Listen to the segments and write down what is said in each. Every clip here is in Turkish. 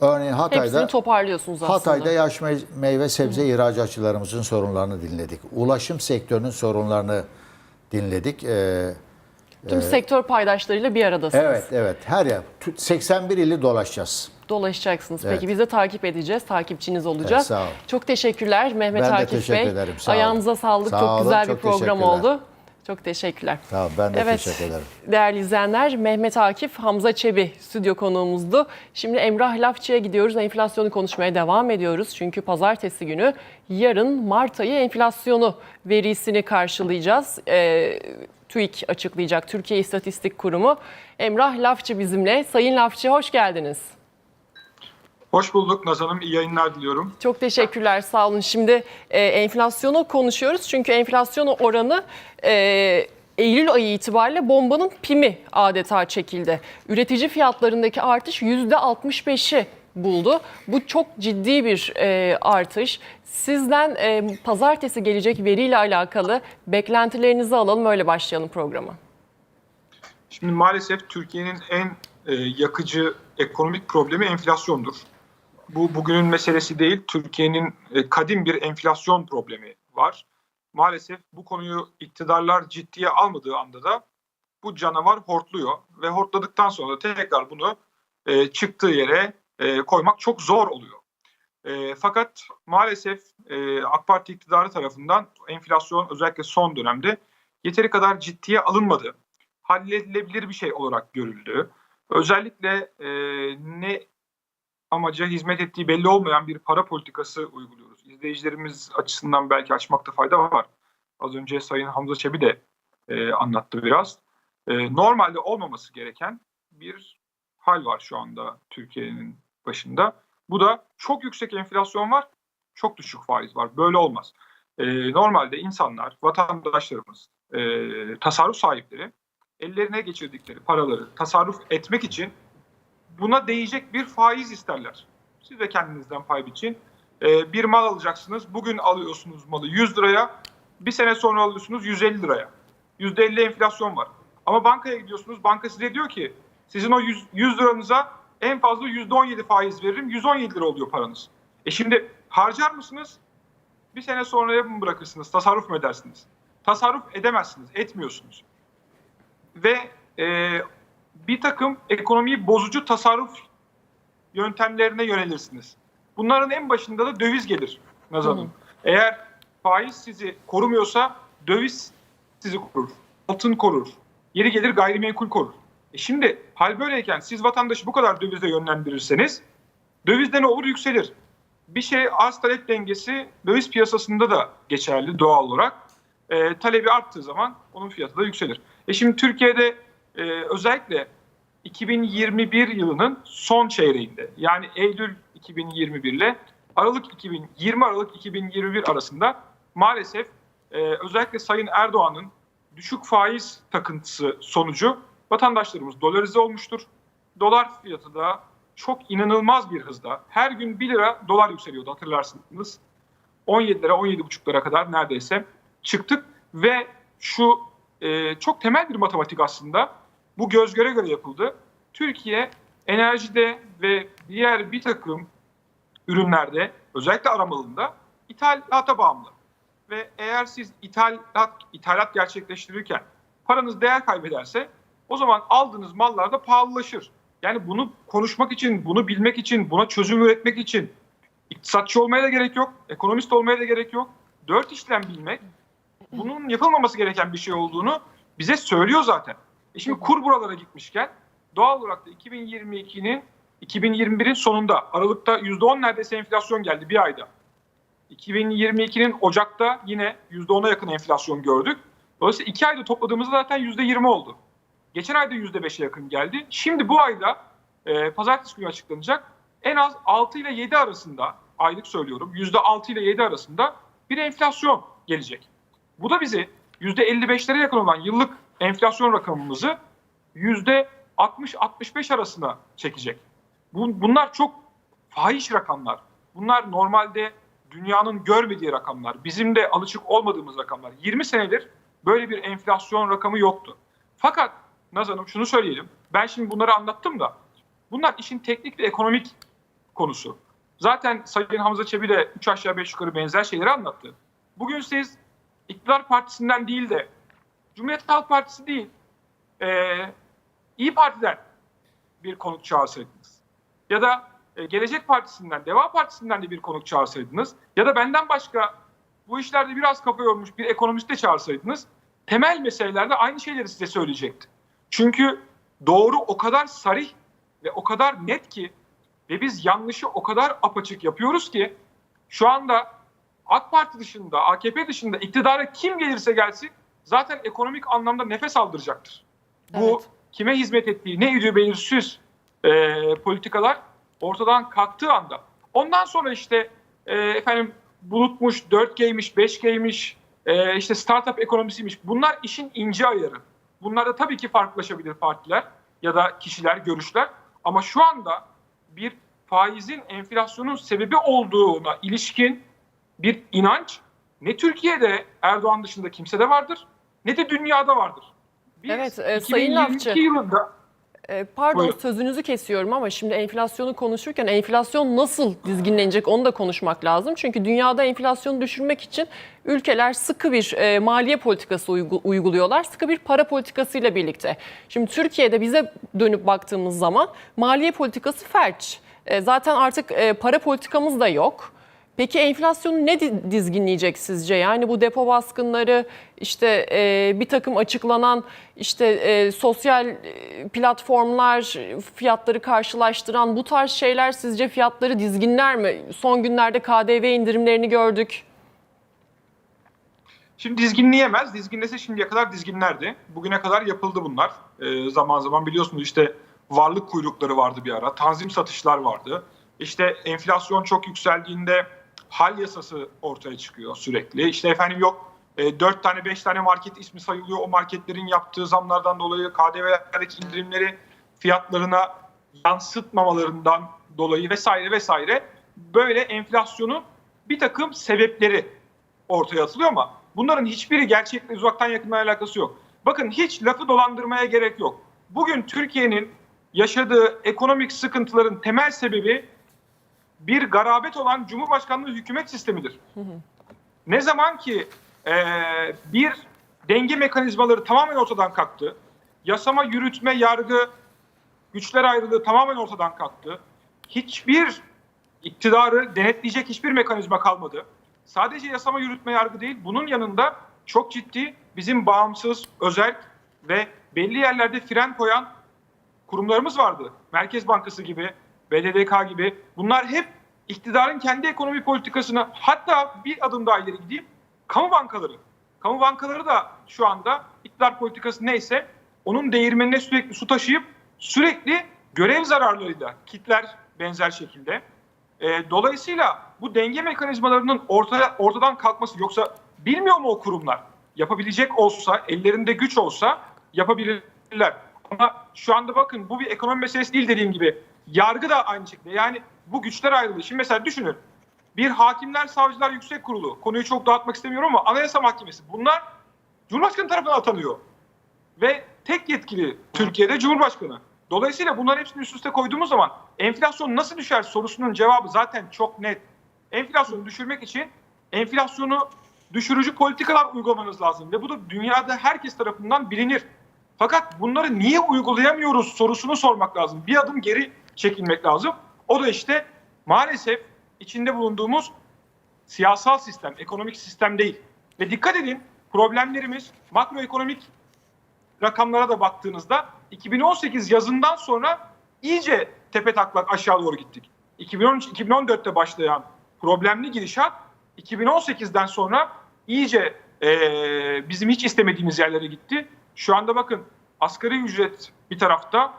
Örneğin Hepsini Hatay'da toparlıyorsunuz aslında. Hatay'da yaş me- meyve sebze ihracatçılarımızın sorunlarını dinledik. Ulaşım sektörünün sorunlarını dinledik. Ee, Tüm sektör paydaşlarıyla bir aradasınız. evet, evet. Her yer. tü- 81 ili dolaşacağız. Dolaşacaksınız. Evet. Peki biz de takip edeceğiz. Takipçiniz olacağız. Evet, sağ ol. Çok teşekkürler Mehmet Ben de Akif teşekkür Bey. ederim, sağ olun. Ayağınıza sağlık. Sağ çok olun, güzel çok bir program teşekkürler. oldu. Çok teşekkürler. Tamam, ben de evet, teşekkür ederim. Değerli izleyenler, Mehmet Akif, Hamza Çebi stüdyo konuğumuzdu. Şimdi Emrah Lafçı'ya gidiyoruz. Enflasyonu konuşmaya devam ediyoruz. Çünkü pazartesi günü yarın Mart ayı enflasyonu verisini karşılayacağız. Ee, TÜİK açıklayacak, Türkiye İstatistik Kurumu. Emrah Lafçı bizimle. Sayın Lafçı hoş geldiniz. Hoş bulduk Naz Hanım. İyi yayınlar diliyorum. Çok teşekkürler, sağ olun. Şimdi e, enflasyonu konuşuyoruz. Çünkü enflasyon oranı e, Eylül ayı itibariyle bombanın pimi adeta çekildi. Üretici fiyatlarındaki artış %65'i buldu. Bu çok ciddi bir e, artış. Sizden e, pazartesi gelecek veriyle alakalı beklentilerinizi alalım, öyle başlayalım programa. Şimdi maalesef Türkiye'nin en e, yakıcı ekonomik problemi enflasyondur. Bu bugünün meselesi değil. Türkiye'nin e, kadim bir enflasyon problemi var. Maalesef bu konuyu iktidarlar ciddiye almadığı anda da bu canavar hortluyor ve hortladıktan sonra da tekrar bunu e, çıktığı yere e, koymak çok zor oluyor. E, fakat maalesef e, AK Parti iktidarı tarafından enflasyon özellikle son dönemde yeteri kadar ciddiye alınmadı. Halledilebilir bir şey olarak görüldü. Özellikle e, ne amaca hizmet ettiği belli olmayan bir para politikası uyguluyoruz. İzleyicilerimiz açısından belki açmakta fayda var. Az önce Sayın Hamza Çebi de e, anlattı biraz. E, normalde olmaması gereken bir hal var şu anda Türkiye'nin başında. Bu da çok yüksek enflasyon var, çok düşük faiz var. Böyle olmaz. E, normalde insanlar, vatandaşlarımız, e, tasarruf sahipleri ellerine geçirdikleri paraları tasarruf etmek için buna değecek bir faiz isterler. Siz de kendinizden pay biçin. Ee, bir mal alacaksınız. Bugün alıyorsunuz malı 100 liraya. Bir sene sonra alıyorsunuz 150 liraya. %50 enflasyon var. Ama bankaya gidiyorsunuz. Banka size diyor ki sizin o 100, 100 liranıza en fazla %17 faiz veririm. 117 lira oluyor paranız. E şimdi harcar mısınız? Bir sene sonraya mı bırakırsınız? Tasarruf mu edersiniz? Tasarruf edemezsiniz. Etmiyorsunuz ve e, bir takım ekonomiyi bozucu tasarruf yöntemlerine yönelirsiniz. Bunların en başında da döviz gelir Nazan Hanım. Eğer faiz sizi korumuyorsa döviz sizi korur. Altın korur. Yeri gelir gayrimenkul korur. E şimdi hal böyleyken siz vatandaşı bu kadar dövize yönlendirirseniz dövizde ne olur yükselir. Bir şey arz talep dengesi döviz piyasasında da geçerli doğal olarak. E, talebi arttığı zaman onun fiyatı da yükselir. E şimdi Türkiye'de e, özellikle 2021 yılının son çeyreğinde yani Eylül 2021 ile Aralık 2020 Aralık 2021 arasında maalesef e, özellikle Sayın Erdoğan'ın düşük faiz takıntısı sonucu vatandaşlarımız dolarize olmuştur. Dolar fiyatı da çok inanılmaz bir hızda her gün 1 lira dolar yükseliyordu hatırlarsınız. 17 lira 17,5 lira kadar neredeyse çıktık ve şu e, çok temel bir matematik aslında. Bu göz göre göre yapıldı. Türkiye enerjide ve diğer bir takım ürünlerde özellikle aramalında ithalata bağımlı. Ve eğer siz ithalat, ithalat gerçekleştirirken paranız değer kaybederse o zaman aldığınız mallar da pahalılaşır. Yani bunu konuşmak için, bunu bilmek için, buna çözüm üretmek için iktisatçı olmaya da gerek yok, ekonomist olmaya da gerek yok. Dört işlem bilmek bunun yapılmaması gereken bir şey olduğunu bize söylüyor zaten. E şimdi kur buralara gitmişken doğal olarak da 2022'nin 2021'in sonunda Aralık'ta %10 neredeyse enflasyon geldi bir ayda. 2022'nin Ocak'ta yine %10'a yakın enflasyon gördük. Dolayısıyla iki ayda topladığımızda zaten %20 oldu. Geçen ayda %5'e yakın geldi. Şimdi bu ayda e, pazartesi günü açıklanacak en az 6 ile 7 arasında aylık söylüyorum %6 ile 7 arasında bir enflasyon gelecek. Bu da bizi %55'lere yakın olan yıllık enflasyon rakamımızı %60-65 arasına çekecek. Bunlar çok fahiş rakamlar. Bunlar normalde dünyanın görmediği rakamlar. Bizim de alışık olmadığımız rakamlar. 20 senedir böyle bir enflasyon rakamı yoktu. Fakat Naz Hanım şunu söyleyelim. Ben şimdi bunları anlattım da bunlar işin teknik ve ekonomik konusu. Zaten Sayın Hamza Çebi de 3 aşağı 5 yukarı benzer şeyleri anlattı. Bugün siz iktidar partisinden değil de Cumhuriyet Halk Partisi değil eee İyi Parti'den bir konuk çağırsaydınız. Ya da e, Gelecek Partisi'nden, Deva Partisi'nden de bir konuk çağırsaydınız. Ya da benden başka bu işlerde biraz kafa yormuş bir ekonomist de çağırsaydınız. Temel meselelerde aynı şeyleri size söyleyecekti. Çünkü doğru o kadar sarih ve o kadar net ki ve biz yanlışı o kadar apaçık yapıyoruz ki şu anda AK Parti dışında, AKP dışında iktidara kim gelirse gelsin zaten ekonomik anlamda nefes aldıracaktır. Bu Evet. kime hizmet ettiği ne idüğü belirsiz e, politikalar ortadan kalktığı anda. Ondan sonra işte e, efendim bulutmuş, 4G'ymiş, 5G'ymiş, e, işte startup ekonomisiymiş. Bunlar işin ince ayarı. Bunlarda tabii ki farklılaşabilir partiler ya da kişiler, görüşler. Ama şu anda bir faizin enflasyonun sebebi olduğuna ilişkin bir inanç ne Türkiye'de Erdoğan dışında kimsede vardır ne de dünyada vardır. Biz Evet, e, Sayın 2022 Lafçı. yılında Ee, Pardon Buyurun. sözünüzü kesiyorum ama şimdi enflasyonu konuşurken enflasyon nasıl dizginlenecek onu da konuşmak lazım. Çünkü dünyada enflasyonu düşürmek için ülkeler sıkı bir e, maliye politikası uygu- uyguluyorlar. Sıkı bir para politikasıyla birlikte. Şimdi Türkiye'de bize dönüp baktığımız zaman maliye politikası felç. E, zaten artık e, para politikamız da yok. Peki enflasyonu ne di- dizginleyecek sizce? Yani bu depo baskınları, işte e, bir takım açıklanan işte e, sosyal e, platformlar, fiyatları karşılaştıran bu tarz şeyler sizce fiyatları dizginler mi? Son günlerde KDV indirimlerini gördük. Şimdi dizginleyemez. Dizginlese şimdiye kadar dizginlerdi. Bugüne kadar yapıldı bunlar. Ee, zaman zaman biliyorsunuz işte varlık kuyrukları vardı bir ara. Tanzim satışlar vardı. İşte enflasyon çok yükseldiğinde hal yasası ortaya çıkıyor sürekli. İşte efendim yok e, 4 tane 5 tane market ismi sayılıyor. O marketlerin yaptığı zamlardan dolayı KDV'lerdeki indirimleri fiyatlarına yansıtmamalarından dolayı vesaire vesaire böyle enflasyonun bir takım sebepleri ortaya atılıyor ama bunların hiçbiri gerçekle uzaktan yakından alakası yok. Bakın hiç lafı dolandırmaya gerek yok. Bugün Türkiye'nin yaşadığı ekonomik sıkıntıların temel sebebi bir garabet olan Cumhurbaşkanlığı hükümet sistemidir. Ne zaman ki eee, bir denge mekanizmaları tamamen ortadan kalktı, yasama, yürütme, yargı, güçler ayrılığı tamamen ortadan kalktı. Hiçbir iktidarı denetleyecek hiçbir mekanizma kalmadı. Sadece yasama, yürütme, yargı değil, bunun yanında çok ciddi bizim bağımsız, özel ve belli yerlerde fren koyan kurumlarımız vardı. Merkez Bankası gibi, BDDK gibi. Bunlar hep iktidarın kendi ekonomi politikasını hatta bir adım daha ileri gideyim. Kamu bankaları. Kamu bankaları da şu anda iktidar politikası neyse onun değirmenine sürekli su taşıyıp sürekli görev zararlarıyla kitler benzer şekilde. E, dolayısıyla bu denge mekanizmalarının ortaya, ortadan kalkması yoksa bilmiyor mu o kurumlar? Yapabilecek olsa, ellerinde güç olsa yapabilirler. Ama şu anda bakın bu bir ekonomi meselesi değil dediğim gibi. Yargı da aynı şekilde. Yani bu güçler ayrılığı. Şimdi mesela düşünün. Bir hakimler, savcılar yüksek kurulu. Konuyu çok dağıtmak istemiyorum ama anayasa mahkemesi. Bunlar Cumhurbaşkanı tarafından atanıyor. Ve tek yetkili Türkiye'de Cumhurbaşkanı. Dolayısıyla bunları hepsini üst üste koyduğumuz zaman enflasyon nasıl düşer sorusunun cevabı zaten çok net. Enflasyonu düşürmek için enflasyonu düşürücü politikalar uygulamanız lazım. Ve bu da dünyada herkes tarafından bilinir. Fakat bunları niye uygulayamıyoruz sorusunu sormak lazım. Bir adım geri çekilmek lazım. O da işte maalesef içinde bulunduğumuz siyasal sistem, ekonomik sistem değil. Ve dikkat edin problemlerimiz makroekonomik rakamlara da baktığınızda 2018 yazından sonra iyice tepe taklak aşağı doğru gittik. 2013 2014'te başlayan problemli gidişat 2018'den sonra iyice eee, bizim hiç istemediğimiz yerlere gitti. Şu anda bakın asgari ücret bir tarafta,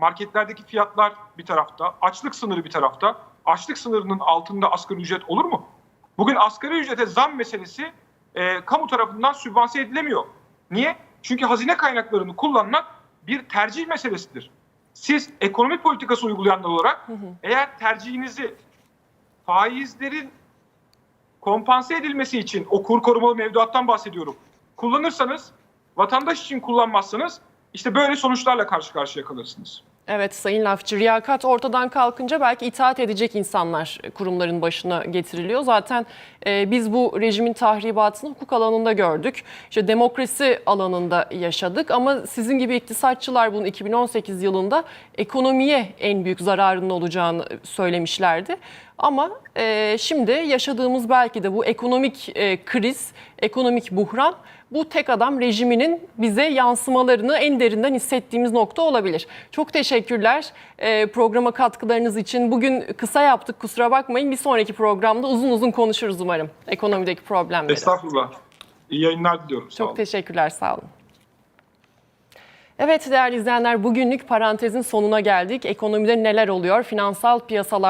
marketlerdeki fiyatlar bir tarafta, açlık sınırı bir tarafta. Açlık sınırının altında asgari ücret olur mu? Bugün asgari ücrete zam meselesi e, kamu tarafından sübvanse edilemiyor. Niye? Çünkü hazine kaynaklarını kullanmak bir tercih meselesidir. Siz ekonomi politikası uygulayanlar olarak eğer tercihinizi faizlerin kompanse edilmesi için o kur korumalı mevduattan bahsediyorum. Kullanırsanız vatandaş için kullanmazsanız işte böyle sonuçlarla karşı karşıya kalırsınız. Evet Sayın Lafçı, riyakat ortadan kalkınca belki itaat edecek insanlar kurumların başına getiriliyor. Zaten e, biz bu rejimin tahribatını hukuk alanında gördük. İşte demokrasi alanında yaşadık ama sizin gibi iktisatçılar bunun 2018 yılında ekonomiye en büyük zararının olacağını söylemişlerdi. Ama e, şimdi yaşadığımız belki de bu ekonomik e, kriz, ekonomik buhran bu tek adam rejiminin bize yansımalarını en derinden hissettiğimiz nokta olabilir. Çok teşekkürler e, programa katkılarınız için. Bugün kısa yaptık kusura bakmayın. Bir sonraki programda uzun uzun konuşuruz umarım ekonomideki problemleri. Estağfurullah. İyi yayınlar diliyorum. Sağ Çok olun. teşekkürler sağ olun. Evet değerli izleyenler bugünlük parantezin sonuna geldik. Ekonomide neler oluyor? Finansal piyasalar